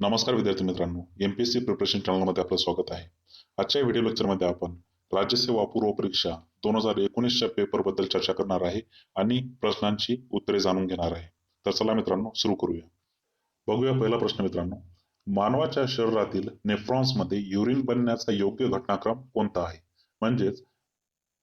नमस्कार विद्यार्थी मित्रांनो M P S C preparation चॅनलमध्ये आपलं स्वागत आहे. आजच्या व्हिडिओ लेक्चरमध्ये आपण राज्यसेवा पूर्व परीक्षा दोन हजार एकोणीसच्या पेपरबद्दल चर्चा करणार आहे आणि प्रश्नांची उत्तरे जाणून घेणार आहे. तर चला मित्रांनो सुरू करूया. बघूया पहिला प्रश्न मित्रांनो. मानवाच्या शरीरातील नेफ्रॉन्समध्ये युरिन बनण्याचा योग्य घटनाक्रम कोणता आहे? म्हणजेच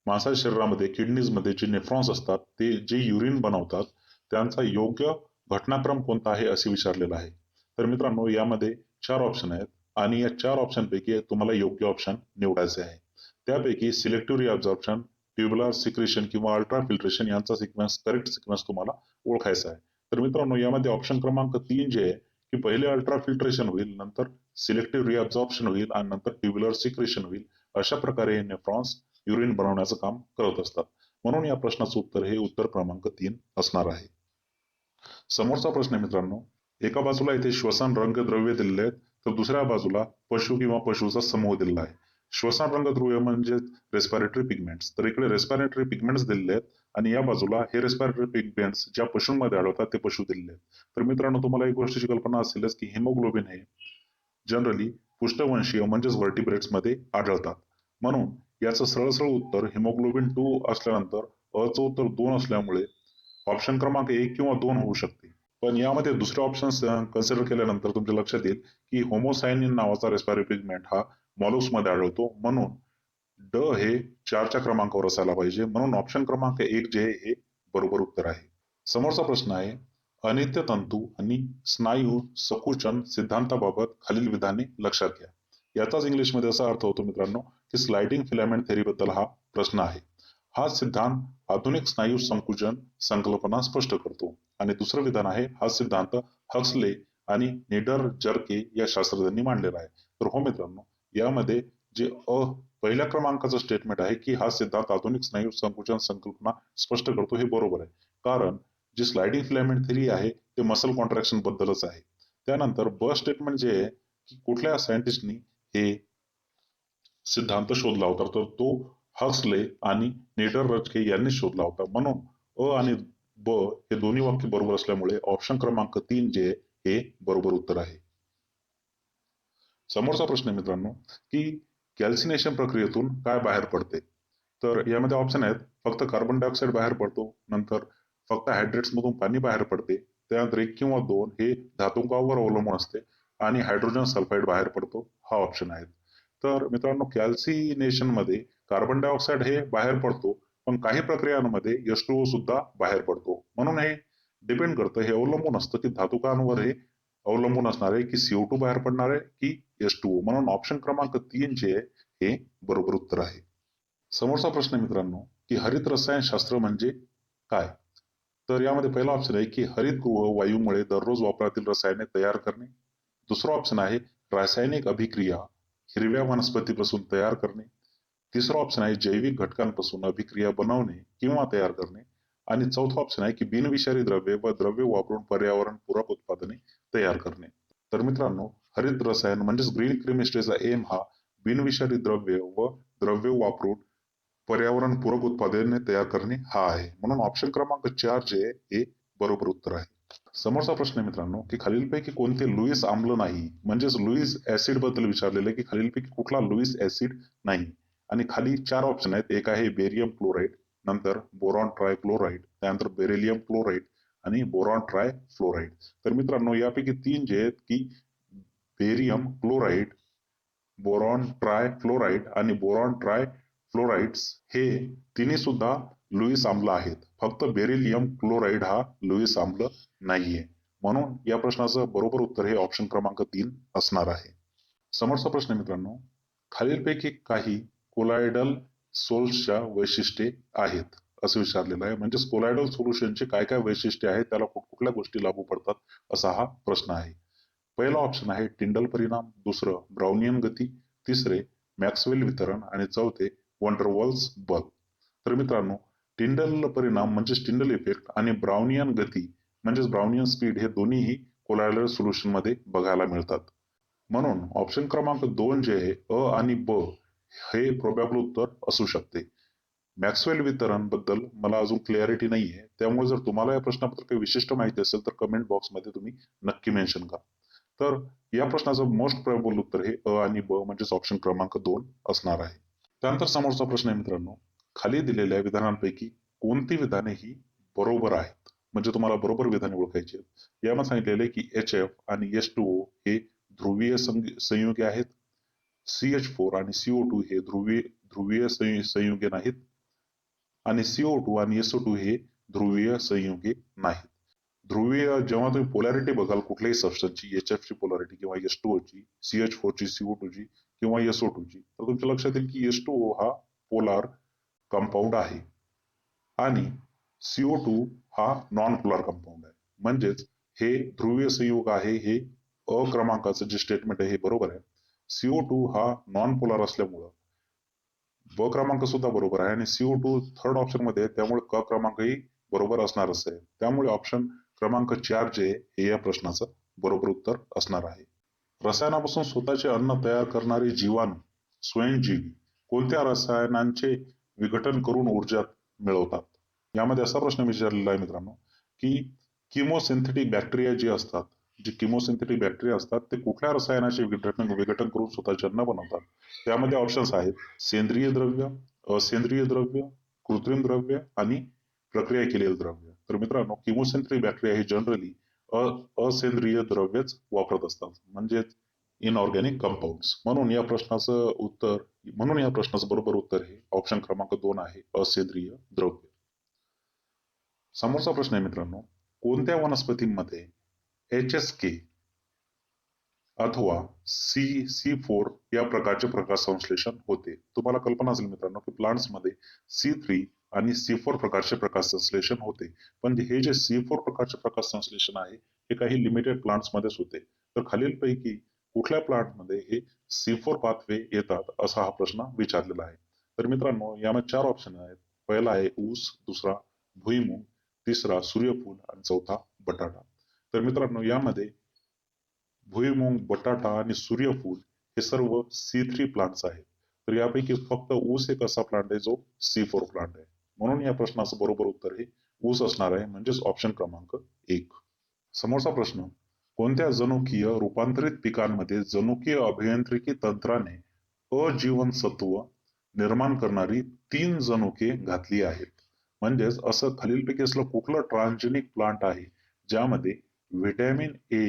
माणसाच्या शरीरामध्ये किडनीजमध्ये जे नेफ्रॉन्स असतात ते जे युरिन बनवतात त्यांचा योग्य घटनाक्रम कोणता आहे असे विचारलेलं आहे. तर मित्रांनो यामध्ये चार ऑप्शन आहेत आणि या चार ऑप्शनपैकी तुम्हाला योग्य ऑप्शन निवडायचे आहे. त्यापैकी सिलेक्टिव्ह रिअब्झॉर्प्शन ट्युबुलर सिक्रेशन किंवा अल्ट्रा फिल्ट्रेशन यांचा सिक्वेन्स करेक्ट सिक्वेन्स तुम्हाला ओळखायचा आहे. तर मित्रांनो यामध्ये ऑप्शन क्रमांक तीन जे आहे की पहिले अल्ट्रा फिल्ट्रेशन होईल नंतर सिलेक्टिव्ह रिअब्झॉर्प्शन होईल आणि नंतर ट्युबुलर सिक्रेशन होईल. अशा प्रकारे नेफ्रॉन्स युरिन बनवण्याचं काम करत असतात. म्हणून या प्रश्नाचं उत्तर हे उत्तर क्रमांक तीन असणार आहे. समोरचा प्रश्न मित्रांनो एका बाजूला इथे श्वसन रंगद्रव्य दिलेले आहेत तर दुसऱ्या बाजूला पशु किंवा पशुचा समूह दिलेला आहे. श्वसन रंगद्रव्य म्हणजे रेस्पिरेटरी पिगमेंट्स तर इकडे रेस्पिरेटरी पिगमेंट्स दिलेले आहेत आणि या बाजूला हे रेस्पिरेटरी पिगमेंट्स ज्या पशूंमध्ये आढळतात ते पशु दिलेले आहेत. तर मित्रांनो तुम्हाला एक गोष्टीची कल्पना असेलच की हिमोग्लोबिन हे जनरली पृष्ठवंशीय म्हणजेच व्हर्टिब्रेट्समध्ये आढळतात. म्हणून याचं सरळ सरळ उत्तर हिमोग्लोबिन टू असल्यानंतर अचं उत्तर दोन असल्यामुळे ऑप्शन क्रमांक एक किंवा दोन होऊ शकते. पण यामध्ये दुसरे ऑप्शन कन्सिडर केल्यानंतर तुमच्या लक्षात येईल की होमोसायनिन नावाचा रेस्पायरी पिगमेंट हा मॉल्युक्समध्ये आढळतो. म्हणून ड हे चारच्या क्रमांकावर असायला पाहिजे. म्हणून ऑप्शन क्रमांक एक जे हे बरोबर उत्तर आहे. समोरचा प्रश्न आहे अनित्य तंतू आणि स्नायू सकुचन सिद्धांताबाबत खालील विधाने लक्षात घ्या. याचाच इंग्लिशमध्ये असा अर्थ होतो मित्रांनो की स्लायडिंग फिलामेंट थेरीबद्दल हा प्रश्न आहे. हा सिद्धांत आधुनिक स्नायू संकुचन संकल्पना स्पष्ट करतो. आणि दुसरं विधान आहे हा सिद्धांत हक्सले आणि निडर जर्के या शास्त्रज्ञांनी मांडलेला आहे. तर हो मित्रांनो यामध्ये जे अ पहिल्या क्रमांकाचं स्टेटमेंट आहे की हा सिद्धांत आधुनिक स्नायू संकुचन संकल्पना स्पष्ट करतो हे बरोबर आहे. कारण जी स्लायडिंग फिलामेंट थेरी आहे ते मसल कॉन्ट्रॅक्शन बद्दलच आहे. त्यानंतर ब स्टेटमेंट जे आहे की कुठल्या सायंटिस्टनी हे सिद्धांत शोधला होता. तर तो हक्सले आणि नेडर रचके यांनी शोधला होता. म्हणून अ आणि ब हे दोन्ही वाक्य बरोबर असल्यामुळे ऑप्शन क्रमांक तीन जे हे बरोबर उत्तर आहे. समोरचा प्रश्न आहे मित्रांनो की कॅल्सिनेशन प्रक्रियेतून काय बाहेर पडते? तर यामध्ये ऑप्शन आहेत फक्त कार्बन डायऑक्साईड बाहेर पडतो नंतर फक्त हायड्रेट्स मधून पाणी बाहेर पडते त्यानंतर एक किंवा दोन हे धातुकावर अवलंबून असते आणि हायड्रोजन सल्फाईड बाहेर पडतो हा ऑप्शन आहे. तर मित्रांनो कॅल्सिनेशनमध्ये कार्बन डायऑक्साईड हे बाहेर पडतो पण काही प्रक्रियांमध्ये एस सुद्धा बाहेर पडतो. म्हणून हे डिपेंड करतं हे अवलंबून असतं की धातुकांवर हे अवलंबून असणार आहे की सीओ टू बाहेर पडणार आहे की एस टू म्हणून ऑप्शन क्रमांक तीन जे आहे हे बरोबर उत्तर आहे. समोरचा प्रश्न मित्रांनो की हरित रसायनशास्त्र म्हणजे काय? तर यामध्ये पहिला ऑप्शन आहे की हरितगृह वायूमुळे दररोज वापरातील रसायने तयार करणे. दुसरा ऑप्शन आहे रासायनिक अभिक्रिया हिरव्या वनस्पतीपासून तयार करणे. तिसरा ऑप्शन आहे जैविक घटकांपासून अभिक्रिया बनवणे किंवा तयार करणे. आणि चौथा ऑप्शन आहे की बिनविषारी द्रव्ये व द्रव्य वापरून पर्यावरण पूरक उत्पादने तयार करणे. तर मित्रांनो हरित रसायन म्हणजेच ग्रीन केमिस्ट्रीचा एम हा बिनविषारी द्रव्य व द्रव्य वापरून पर्यावरण पूरक उत्पादने तयार करणे हा आहे. म्हणून ऑप्शन क्रमांक चार जे हे बरोबर उत्तर आहे. समोरचा प्रश्न आहे मित्रांनो की खालीलपैकी कोणते लुईस आम्ल नाही? म्हणजेच लुईस ऍसिडबद्दल विचारलेले की खालीलपैकी कुठला लुईस ऍसिड नाही? आणि खाली चार ऑप्शन आहेत. एक आहे बेरियम क्लोराईड नंतर बोरॉन ट्राय क्लोराईड त्यानंतर बेरेलियम क्लोराईड आणि बोरॉन ट्राय फ्लोराईड तर मित्रांनो यापैकी तीन जे आहेत की barium chloride boron try chloride आणि बोरॉन ट्राय फ्लोराईड्स हे तिन्ही सुद्धा लुईस आम्ल आहेत. फक्त बेरिलियम क्लोराईड हा लुईस आम्ल नाहीये. म्हणून या प्रश्नाचं बरोबर उत्तर हे ऑप्शन क्रमांक तीन असणार आहे. समोरचा प्रश्न मित्रांनो खालीलपैकी काही कोलायडल सोल्सच्या वैशिष्ट्ये आहेत असं विचारलेलं आहे. म्हणजे कोलायडल सोल्युशनचे काय काय वैशिष्ट्ये आहेत त्याला कुठल्या गोष्टी लागू पडतात असा हा प्रश्न आहे. पहिला ऑप्शन आहे टिंडल परिणाम. दुसरं ब्राउनियन गती. तिसरे मॅक्सवेल वितरण. आणि चौथे वंडरवॉल्स बल. तर मित्रांनो टिंडल परिणाम म्हणजे टिंडल इफेक्ट आणि ब्राउनियन गती म्हणजेच ब्राउनियन स्पीड हे दोन्हीही कोलायडल सोल्युशनमध्ये बघायला मिळतात. म्हणून ऑप्शन क्रमांक दोन जे आहे अ आणि ब हे प्रोबॅबल उत्तर असू शकते. मॅक्सवेल वितरणबद्दल मला अजून क्लिअरिटी नाही आहे त्यामुळे जर तुम्हाला या प्रश्नाबद्दल काही विशिष्ट माहिती असेल तर कमेंट बॉक्समध्ये तुम्ही नक्की मेन्शन करा. तर या प्रश्नाचं मोस्ट प्रोबेबल उत्तर हे अ आणि ब म्हणजेच ऑप्शन क्रमांक दोन असणार आहे. त्यानंतर समोरचा प्रश्न आहे मित्रांनो. खाली दिलेल्या विधानांपैकी कोणती विधाने ही बरोबर आहेत? म्हणजे तुम्हाला बरोबर विधाने ओळखायची आहेत. यामध्ये सांगितलेले की एच एफ आणि एस टू ओ हे ध्रुवीय संग- संयुगे आहेत. सी एच फोर आणि सीओ टू हे ध्रुवीय ध्रुवीय संयुगे नाहीत. आणि सीओ टू आणि एसओ टू हे ध्रुवीय संयुगे नाहीत. ध्रुवीय जेव्हा तुम्ही पोलॅरिटी बघाल कुठल्याही सबस्टन्सची एच एफ ची पोलॅरिटी किंवा एस टू ची सी एच फोर ची सीओ टू ची किंवा एसओ टू ची तर तुमच्या लक्षात येईल की एस टू ओ हा पोलार कंपाऊंड आहे. आणि सीओ टू हा नॉन पोलार कंपाऊंड आहे. म्हणजेच हे ध्रुवीय संयोग आहे हे अ क्रमांकाचं जे स्टेटमेंट आहे हे बरोबर आहे. सीओ टू हा नॉन पोलार असल्यामुळं ब क्रमांक सुद्धा बरोबर आहे. आणि सीओ टू थर्ड ऑप्शनमध्ये त्यामुळे क क्रमांकही बरोबर असणारच आहे. त्यामुळे ऑप्शन क्रमांक चार जे हे या प्रश्नाचं बरोबर उत्तर असणार आहे. रसायनापासून स्वतःचे अन्न तयार करणारे जीवाणू स्वयंजीवी कोणत्या रसायनांचे विघटन करून ऊर्जा मिळवतात? यामध्ये असा प्रश्न विचारलेला आहे मित्रांनो की किमोसिंथेटिक बॅक्टेरिया जे असतात जे किमोसिंथेटिक बॅक्टेरिया असतात ते कुठल्या रसायनाचे विघटन विघटन करून स्वतःचे अन्न बनवतात. त्यामध्ये ऑप्शन्स आहेत. सेंद्रिय द्रव्य असेंद्रिय द्रव्य कृत्रिम द्रव्य आणि प्रक्रिया केलेले द्रव्य. तर मित्रांनो किमोसेंट्रिक बॅक्टेरिया हे जनरली असेंद्रिय द्रव्यच वापरत असतात. म्हणजेच इनऑर्गॅनिक कंपाऊंड्स म्हणून या प्रश्नाचं उत्तर म्हणून या प्रश्नाचं बरोबर उत्तर हे ऑप्शन क्रमांक दोन आहे असेंद्रिय द्रव्य. समोरचा प्रश्न आहे मित्रांनो कोणत्या वनस्पतींमध्ये एच एस के अथवा सी सी फोर या प्रकारचे प्रकाश संश्लेषण होते. तुम्हाला कल्पना असेल मित्रांनो की प्लांट्समध्ये सी थ्री आणि सी फोर प्रकारचे प्रकाश संश्लेषण होते. पण हे जे सी फोर प्रकारचे प्रकाश संश्लेषण आहे हे काही लिमिटेड प्लांट्स मध्येच होते. तर खालीलपैकी कुठल्या प्लांटमध्ये हे सी फोर पाथवे येतात असा हा प्रश्न विचारलेला आहे. तर मित्रांनो यामध्ये चार ऑप्शन आहेत. पहिला आहे ऊस दुसरा भुईमुग तिसरा सूर्यफूल आणि चौथा बटाटा. तर मित्रांनो यामध्ये भुईमुंग बटाटा आणि सूर्यफूल हे सर्व सी थ्री प्लांट्स आहेत. तर यापैकी फक्त ऊस एक असा प्लांट आहे जो सी फोर प्लांट आहे. म्हणून या प्रश्नाचं बरोबर उत्तर हे ऊस असणार आहे म्हणजेच ऑप्शन क्रमांक एक. समोरचा प्रश्न कोणत्या जनुकीय रूपांतरित पिकांमध्ये जनुकीय अभियांत्रिकी तंत्राने अजीवनसत्व निर्माण करणारी तीन जनुके घातली आहेत? म्हणजेच असं खालीलपैकी असलं कुठलं ट्रान्सजेनिक प्लांट आहे ज्यामध्ये व्हिटॅमिन ए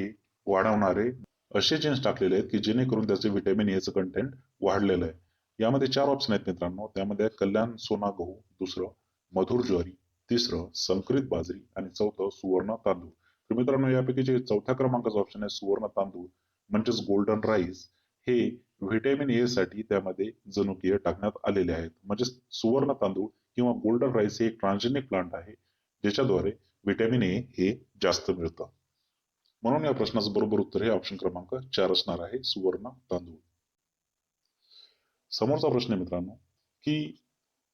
वाढवणारे असे जीन्स टाकलेले आहेत की जेणेकरून त्याचे व्हिटॅमिन एचं कंटेंट वाढलेलं आहे. यामध्ये चार ऑप्शन आहेत मित्रांनो. त्यामध्ये कल्याण सोना गहू दुसरं मधुर ज्वारी तिसरं संकरित बाजरी आणि चौथं सुवर्ण तांदूळ. तर मित्रांनो यापैकी जे चौथ्या क्रमांकाचं ऑप्शन आहे सुवर्ण तांदूळ म्हणजेच गोल्डन राईस हे व्हिटॅमिन ए साठी त्यामध्ये जनुकीय टाकण्यात आलेले आहेत. म्हणजे सुवर्ण तांदूळ किंवा गोल्डन राईस हे एक ट्रान्सजेनिक प्लांट आहे ज्याच्याद्वारे व्हिटॅमिन ए हे जास्त मिळतं. म्हणून या प्रश्नाचं बरोबर उत्तर हे ऑप्शन क्रमांक चार असणार आहे सुवर्ण तांदूळ. समोरचा प्रश्न आहे मित्रांनो की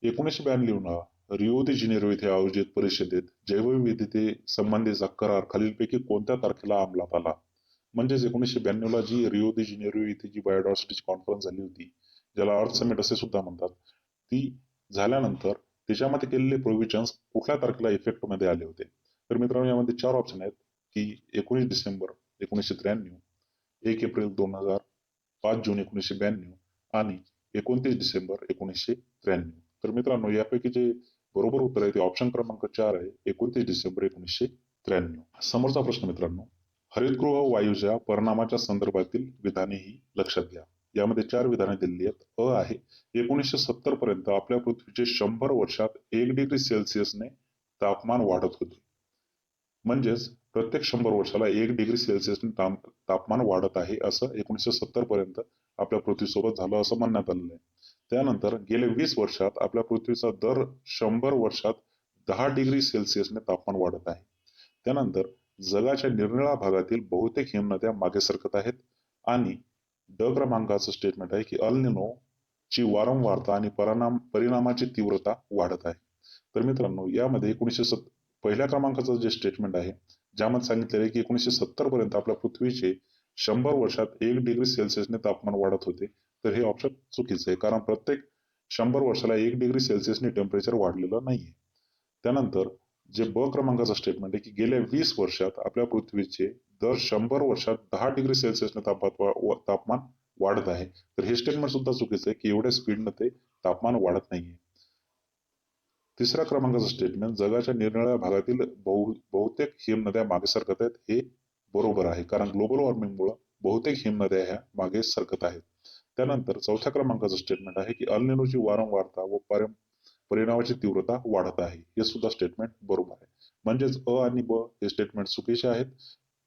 एकोणीसशे ब्याण्णवला रिओ दे जिनेरो येथे आयोजित परिषदेत जैवविविधते संबंधीचा करार खालीलपैकी कोणत्या तारखेला अंमलात आला? म्हणजेच एकोणीसशे ब्याण्णवला जी रिओ दे जिनेरो येथे जी बायोडायव्हर्सिटीची कॉन्फरन्स झाली होती ज्याला अर्थ समिट असे सुद्धा म्हणतात ती झाल्यानंतर त्याच्यामध्ये केलेले प्रोव्हिजन्स कुठल्या तारखेला इफेक्टमध्ये आले होते? तर मित्रांनो यामध्ये चार ऑप्शन आहेत. की एकोणीस डिसेंबर एकोणीसशे त्र्याण्णव एक एप्रिल दोन हजार पाच जून एकोणीसशे ब्याण्णव आणि एकोणतीस डिसेंबर एकोणीसशे त्र्याण्णव. तर मित्रांनो यापैकी जे बरोबर उत्तर आहे ते ऑप्शन क्रमांक चार आहे एकोणतीस डिसेंबर एकोणीसशे त्र्याण्णव. समोरचा प्रश्न मित्रांनो हरितगृह वायूच्या परिणामाच्या संदर्भातील विधाने ही लक्षात घ्या. यामध्ये चार विधाने दिलेली आहेत. अ आहे एकोणीसशे सत्तर पर्यंत आपल्या पृथ्वीचे शंभर वर्षात एक डिग्री सेल्सिअसने तापमान वाढत होते. म्हणजेच प्रत्येक शंभर वर्षाला एक डिग्री सेल्सिअसने ताप तापमान वाढत आहे असं एकोणीसशे सत्तर पर्यंत आपल्या पृथ्वीसोबत झालं असं म्हणण्यात आलेलं आहे. त्यानंतर गेल्या वीस वर्षात आपल्या पृथ्वीचा दर शंभर वर्षात दहा डिग्री सेल्सिअसने तापमान वाढत आहे. त्यानंतर जगाच्या निरनिळ्या भागातील बहुतेक हिमनद्या मागे सरकत आहेत आणि ड क्रमांकाचं स्टेटमेंट आहे की अल्निनो ची वारंवारता आणि परिणाम परिणामाची तीव्रता वाढत आहे. तर मित्रांनो यामध्ये एकोणीसशे सत् पहिल्या क्रमांकाचं जे स्टेटमेंट आहे ज्यामध्ये सांगितले आहे की एकोणीसशे सत्तर पर्यंत आपल्या पृथ्वीचे शंभर वर्षात एक डिग्री सेल्सिअसने तापमान वाढत होते. तर हे ऑप्शन चुकीचं आहे. कारण प्रत्येक शंभर वर्षाला एक डिग्री सेल्सिअसने टेम्परेचर वाढलेलं नाहीये. त्यानंतर जे ब क्रमांकाचं स्टेटमेंट आहे की गेल्या वीस वर्षात आपल्या पृथ्वीचे दर शंभर वर्षात दहा डिग्री सेल्सिअसने तापमान तापमान वाढत आहे. तर हे स्टेटमेंट सुद्धा चुकीचं आहे की एवढ्या स्पीडनं ते तापमान वाढत नाहीये. तिसऱ्या क्रमांकाचं स्टेटमेंट जगाच्या निरनिळ्या भागातील बहु बहुतेक हिमनद्या मागे सरकत आहेत हे बरोबर आहे. कारण ग्लोबल वॉर्मिंगमुळे बहुतेक हिमनद्या ह्या मागे सरकत आहेत. त्यानंतर चौथ्या क्रमांकाचं स्टेटमेंट आहे की अल्निनोची वारंवारता व परिणामाची तीव्रता वाढत आहे. हे सुद्धा स्टेटमेंट बरोबर आहे. म्हणजेच अ आणि ब हे स्टेटमेंट चुकीचे आहेत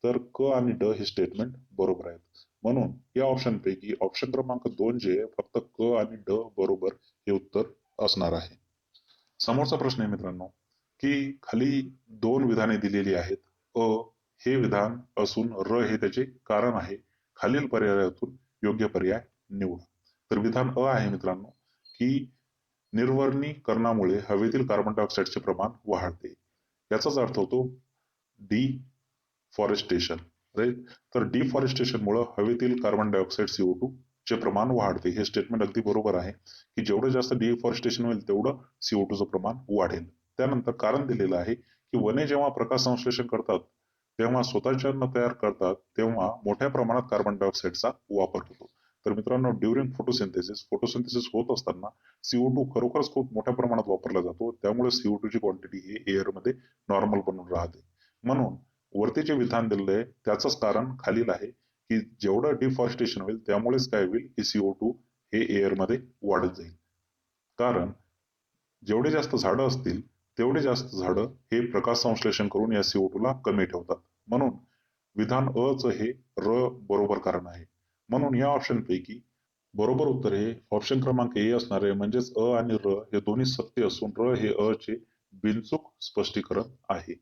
तर क आणि ड हे स्टेटमेंट बरोबर आहेत. म्हणून या ऑप्शन पैकी ऑप्शन क्रमांक दोन जे फक्त क आणि ड बरोबर हे उत्तर असणार आहे. समोरचा प्रश्न आहे मित्रांनो की खाली दोन विधाने दिलेली आहेत. अ हे विधान असून र हे त्याचे कारण आहे. खालील पर्यायातून योग्य पर्याय निवडा. तर विधान अ आहे मित्रांनो की निर्वर्णीकरणामुळे हवेतील कार्बन डायऑक्साईडचे प्रमाण वाढते. याचाच अर्थ होतो डी फॉरेस्टेशन राईट तर डिफॉरेस्टेशनमुळे हवेतील कार्बन डायऑक्साईड सीओ टू चे प्रमाण वाढते हे स्टेटमेंट अगदी बरोबर आहे की जेवढं जास्त डिफॉरेस्टेशन होईल तेवढं सीओ टूचं प्रमाण वाढेल. त्यानंतर कारण दिलेलं आहे की वने जेव्हा प्रकाश संश्लेषण करतात तेव्हा स्वतःच्या अन्न तयार करतात तेव्हा मोठ्या प्रमाणात कार्बन डायऑक्साईडचा वापर होतो. तर मित्रांनो ड्युरिंग फोटोसिंथेसिस फोटोसिंथेसिस होत असताना सीओ टू खरोखरच खूप मोठ्या प्रमाणात वापरला जातो. त्यामुळे सीओ टू ची क्वांटिटी ही एअरमध्ये नॉर्मल बनून राहते. म्हणून वरती जे विधान दिलेलं आहे त्याचंच कारण खालील आहे. की जेवढं डिफॉरेस्टेशन होईल त्यामुळेच काय होईल की सीओ टू हे एअरमध्ये वाढत जाईल. कारण जेवढे जास्त झाडं असतील तेवढे जास्त झाडं हे प्रकाश संश्लेषण करून या सीओ टू ला कमी ठेवतात. म्हणून विधान अ च हे र बरोबर कारण आहे. म्हणून या ऑप्शन पैकी बरोबर उत्तर हे ऑप्शन क्रमांक ए असणार आहे म्हणजेच अ आणि र हे दोन्ही सत्य असून र हे अ चे बिनचूक स्पष्टीकरण आहे.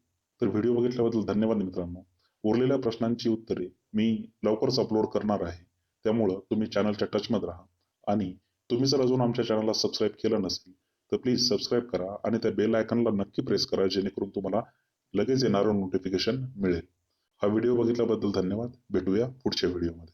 तर व्हिडिओ बघितल्याबद्दल धन्यवाद मित्रांनो. उरलेल्या प्रश्नांची उत्तरे मी लवकरच अपलोड करणार आहे. त्यामुळं तुम्ही चॅनलच्या टचमध्ये राहा. आणि तुम्ही जर अजून आमच्या चॅनलला सबस्क्राईब केलं नसेल तर प्लीज सबस्क्राईब करा आणि त्या बेल आयकनला नक्की प्रेस करा जेणेकरून तुम्हाला लगेच येणारं नोटिफिकेशन मिळेल. हा व्हिडिओ बघितल्याबद्दल धन्यवाद. भेटूया पुढच्या व्हिडिओमध्ये